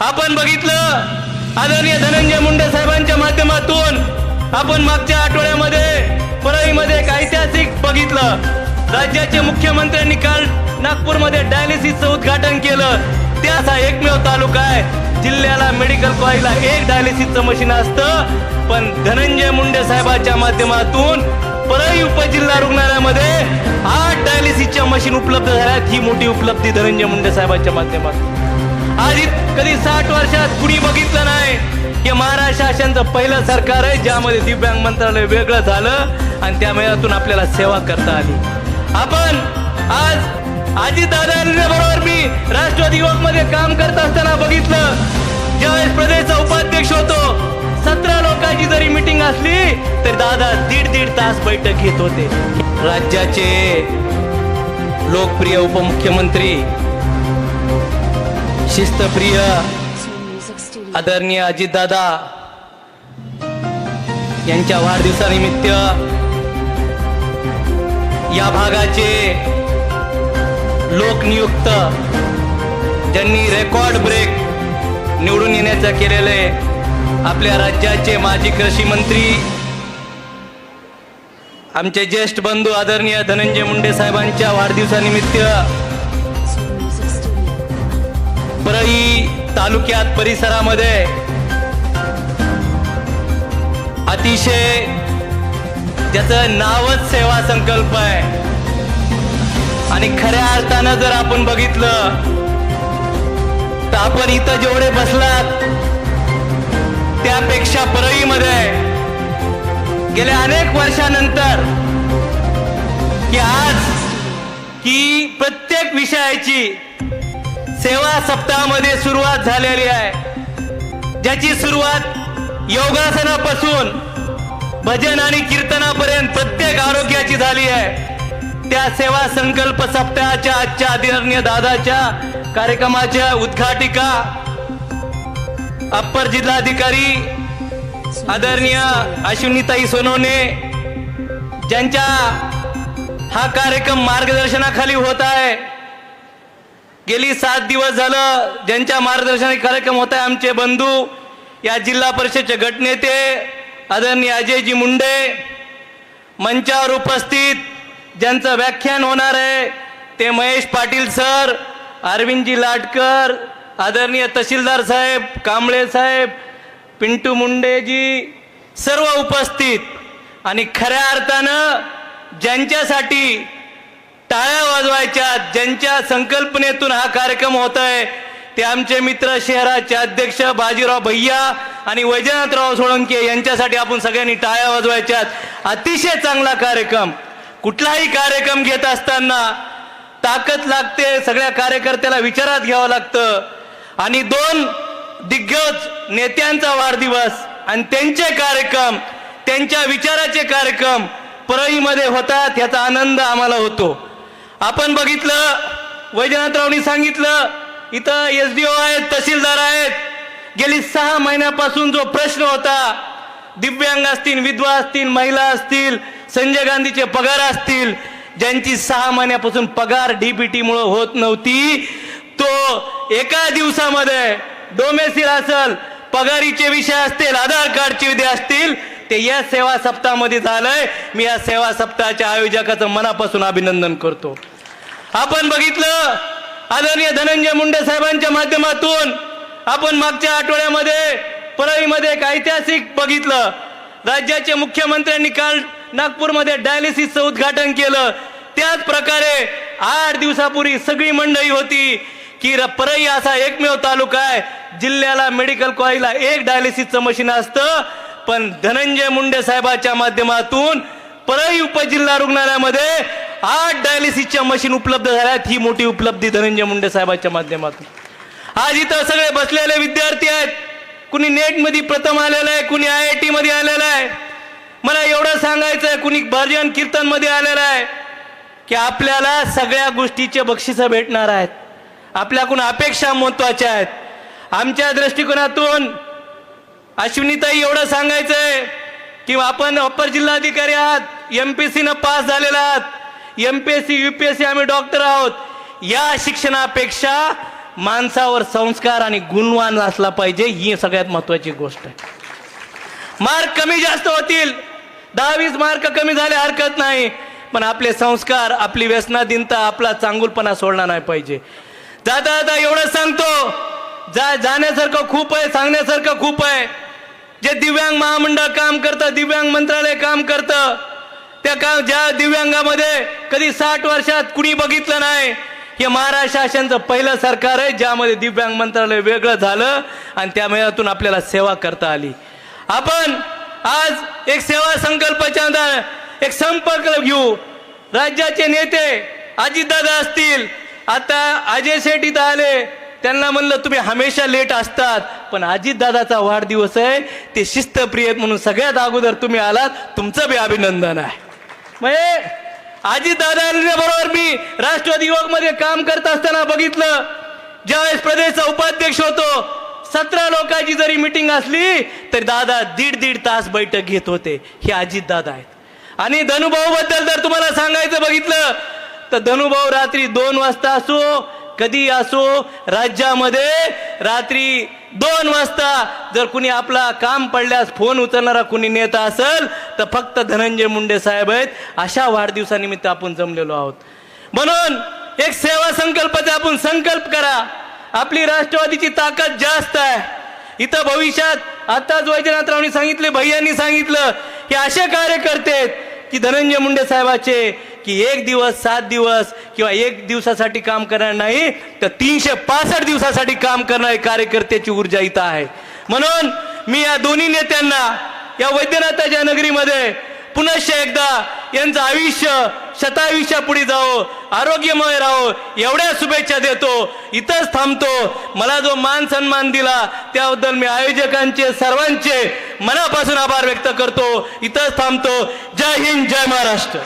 आपण बघितलं आदरणीय धनंजय मुंडे साहेबांच्या माध्यमातून आपण मागच्या आठवड्यामध्ये परळीमध्ये एक ऐतिहासिक बघितलं. राज्याचे मुख्यमंत्र्यांनी काल नागपूरमध्ये डायलिसिसचं उद्घाटन केलं. त्याच हा एकमेव तालुका आहे. जिल्ह्याला मेडिकल कॉलेजला एक डायलिसिसचं मशीन असतं. पण धनंजय मुंडे साहेबांच्या माध्यमातून परळी उपजिल्हा रुग्णालयामध्ये आठ डायलिसिसच्या मशीन उपलब्ध झाल्यात. ही मोठी उपलब्धी धनंजय मुंडे साहेबांच्या माध्यमातून. आधी कधी साठ वर्षात कुणी बघितलं नाही. हे महाराष्ट्र शासनचं पहिलं सरकार आहे ज्यामध्ये दिव्यांग मंत्रालय वेगळं झालं आणि त्या मेळातून आपल्याला सेवा करता आली. आपण आज आजी बरोबर मी राष्ट्रवादी युवकमध्ये काम करत असताना बघितलं. ज्यावेळेस प्रदेशचा उपाध्यक्ष होतो सतरा लोकांची जरी मिटिंग असली तरी दादा दीड दीड तास बैठक घेत होते. राज्याचे लोकप्रिय उपमुख्यमंत्री शिस्तप्रिय आदरणीय अजितदादा यांच्या वाढदिवसानिमित्त या भागाचे लोकनियुक्त ज्यांनी रेकॉर्ड ब्रेक निवडून येण्याचं केलेलं आहे आपल्या राज्याचे माजी कृषी मंत्री आमचे ज्येष्ठ बंधू आदरणीय धनंजय मुंडे साहेबांच्या वाढदिवसानिमित्त परळी तालुक्यात परिसरामध्ये अतिशय ज्याचं नावच सेवा संकल्प आहे. आणि खऱ्या अर्थानं जर आपण बघितलं तर आपण इथं जेवढे बसलात त्यापेक्षा परळीमध्ये गेल्या अनेक वर्षानंतर की आज की प्रत्येक विषयाची सेवा सप्ताहामध्ये सुरुवात झालेली आहे. ज्याची सुरुवात योगासनापासून भजन आणि कीर्तनापर्यंत प्रत्येक आरोग्याची झाली आहे. त्या सेवा संकल्प सप्ताहाच्या आजच्या आदरणीय दादाच्या कार्यक्रमाच्या उद्घाटिका अप्पर जिल्हाधिकारी आदरणीय अश्विनीताई सोनवणे ज्यांच्या हा कार्यक्रम मार्गदर्शनाखाली होत आहे. गेली सात दिवस झालं ज्यांच्या मार्गदर्शन कार्यक्रम होत आहे आमचे बंधू या जिल्हा परिषदचे गटनेते आदरणीय अजयजी मुंडे मंचावर उपस्थित ज्यांचं व्याख्यान होणार आहे ते महेश पाटील सर अरविंदजी लाटकर आदरणीय तहसीलदार साहेब कांबळे साहेब पिंटू मुंडेजी सर्व उपस्थित. आणि खऱ्या अर्थानं ज्यांच्यासाठी टाळ्या वाजवायच्या ज्यांच्या संकल्पनेतून हा कार्यक्रम होत आहे ते आमचे मित्र शहराचे अध्यक्ष बाजीराव भैया आणि वैजनाथराव सोळंके यांच्यासाठी आपण सगळ्यांनी टाळ्या वाजवायच्या अतिशय चांगला कार्यक्रम. कुठलाही कार्यक्रम घेत असताना ताकद लागते सगळ्या कार्यकर्त्याला विचारात घ्यावं लागतं. आणि दोन दिग्गज नेत्यांचा वाढदिवस आणि त्यांचे कार्यक्रम त्यांच्या विचाराचे कार्यक्रम परळीमध्ये होतात याचा आनंद आम्हाला होतो. आपण बघितलं वैजनाथरावनी सांगितलं इथं एस डी ओ आहेत तहसीलदार आहेत. गेली सहा महिन्यापासून जो प्रश्न होता दिव्यांग असतील विधवा असतील महिला असतील संजय गांधीचे पगार असतील ज्यांची सहा महिन्यापासून पगार डीबीटीमुळे होत नव्हती तो एका दिवसामध्ये डोमेसिल असल पगारीचे विषय असतील आधार कार्डचे विधी असतील ते या सेवा सप्ताहामध्ये झालंय. मी या सेवा सप्ताहाच्या आयोजकाचं मनापासून अभिनंदन करतो. आपण बघितलं आदरणीय धनंजय मुंडे साहेबांच्या माध्यमातून आपण मागच्या आठवड्यामध्ये परळीमध्ये एक ऐतिहासिक बघितलं. राज्याचे मुख्यमंत्र्यांनी काल नागपूरमध्ये डायलिसिसचं उद्घाटन केलं. त्याच प्रकारे आठ दिवसापूर्वी सगळी मंडळी होती की र- परळी असा एकमेव तालुका आहे. जिल्ह्याला मेडिकल कॉलेजला एक डायलिसिसचं मशीन असतं. पण धनंजय मुंडे साहेबाच्या माध्यमातून परळी उपजिल्हा रुग्णालयामध्ये आठ डायलिसिसच्या मशीन उपलब्ध झाल्यात. ही मोठी उपलब्धी धनंजय मुंडे साहेबांच्या माध्यमातून. आज इथं सगळे बसलेले विद्यार्थी आहेत. कुणी नेटमध्ये प्रथम आलेलं आहे कुणी आय आय टी मध्ये आलेलं आहे. मला एवढं सांगायचं आहे कुणी भजन कीर्तनमध्ये आलेलं आहे की आपल्याला सगळ्या गोष्टीचे बक्षिसं भेटणार आहेत. आपल्याकडून अपेक्षा महत्त्वाच्या आहेत. आमच्या दृष्टिकोनातून अश्विनीताई एवढं सांगायचंय की आपण अप्पर जिल्हाधिकारी आहात. एम पी सी न पास झालेला आहात. M P S C U P S C आम्ही डॉक्टर आहोत. या शिक्षणापेक्षा माणसावर संस्कार आणि गुणवान असला पाहिजे ही सगळ्यात महत्वाची गोष्ट आहे. मार्क कमी जास्त होतील. दहावीस मार्क कमी झाले हरकत नाही. पण आपले संस्कार आपली व्यसनाधीनता आपला चांगुलपणा सोडला नाही पाहिजे. जाता जाता एवढं सांगतो. जा जाण्यासारखं खूप आहे सांगण्यासारखं खूप आहे. जे दिव्यांग महामंडळ काम करतं दिव्यांग मंत्रालय काम करतं त्या ज्या दिव्यांगामध्ये कधी साठ वर्षात कुणी बघितलं नाही हे महाराष्ट्र शासनचं पहिलं सरकार आहे ज्यामध्ये दिव्यांग मंत्रालय वेगळं झालं आणि त्या मेळातून आपल्याला सेवा करता आली. आपण आज एक सेवा संकल्पाच्या एक संपर्क घेऊ. राज्याचे नेते अजितदादा असतील आता अजय शेठ इथं आले त्यांना म्हणलं तुम्ही हमेशा लेट असतात पण अजितदादाचा वाढदिवस आहे ते शिस्तप्रिय आहेत म्हणून सगळ्यात अगोदर तुम्ही आलात तुमचं बी अभिनंदन आहे. म्हणजे अजितदादांच्या बरोबर मी राष्ट्रवादी युवकमध्ये काम करत असताना बघितलं. ज्यावेळेस प्रदेशचा उपाध्यक्ष होतो सतरा लोकांची जरी मिटिंग असली तरी दादा दीड दीड तास बैठक घेत होते. हे अजित दादा आहेत. आणि धनुभाऊ बद्दल जर तुम्हाला सांगायचं बघितलं तर धनुभाऊ रात्री दोन वाजता असो कधी असो राज्यामध्ये रात्री दोन वाजता जर कुणी आपला काम पडल्यास फोन उचलणारा कुणी नेता असेल तर फक्त धनंजय मुंडे साहेब आहेत. अशा वाढदिवसानिमित्त आपण जमलेलो आहोत. म्हणून एक सेवा संकल्पाचा आपण संकल्प करा. आपली राष्ट्रवादीची ताकद जास्त आहे. इथं भविष्यात आताच वैजनाथरावनी सांगितले भैयांनी सांगितलं की असे कार्यकर्ते आहेत की धनंजय मुंडे साहेबाचे की एक दिवस सात दिवस किंवा एक दिवसासाठी काम करणार नाही तर तीनशे पासष्ट दिवसासाठी काम करणारे कार्यकर्त्याची ऊर्जा इथं आहे. म्हणून मी या दोन्ही नेत्यांना या वैद्यनाथाच्या नगरीमध्ये पुनश्च एकदा यांचं आयुष्य शतायुष्या पुढे जावो आरोग्यमय राहो एवढ्या शुभेच्छा देतो. इथंच थांबतो. मला जो मान सन्मान दिला त्याबद्दल मी आयोजकांचे सर्वांचे मनापासून आभार व्यक्त करतो. इथंच थांबतो. जय हिंद जय महाराष्ट्र.